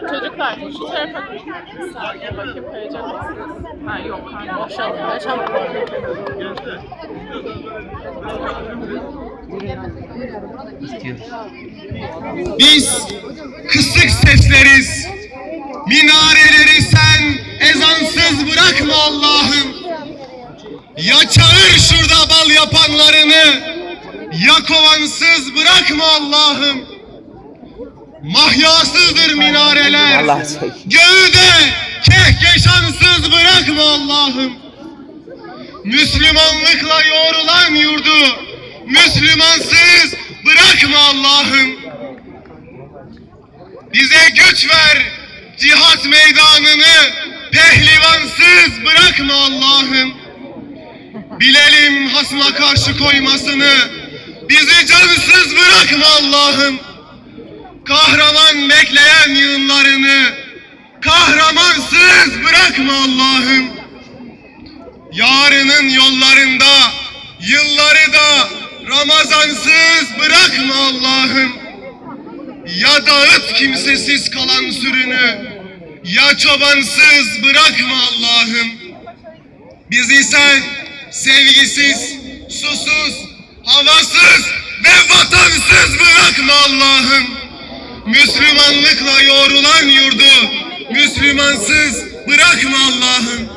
Çocuklar şu tarafa saniye bakayım kayacak mısınız? Ha yok hani boşalın. Çabuk Biz kısık sesleriz. Minareleri sen ezansız bırakma Allah'ım. Ya çağır şurada bal yapanlarını, ya kovansız bırakma Allah'ım. Mahyasızdır minareler. Allah çek. Göğü kehkeşansız bırakma Allah'ım. Müslümanlıkla yoğrulan yurdu Müslümansız bırakma Allah'ım. Bize güç ver cihat meydanını pehlivansız bırakma Allah'ım. Bilelim hasma karşı koymasını bizi cansız bırakma Allah'ım. Kahraman bekleyen kahramansız bırakma Allah'ım. Yarının yollarında yılları da Ramazansız bırakma Allah'ım. Ya dağıt kimsesiz kalan sürünü ya çobansız bırakma Allah'ım. Bizi sen sevgisiz, susuz, havasız ve vatansız bırakma Allah'ım. Müslümanlıkla yoğrulan yurdu Müslümansız bırakma Allah'ım.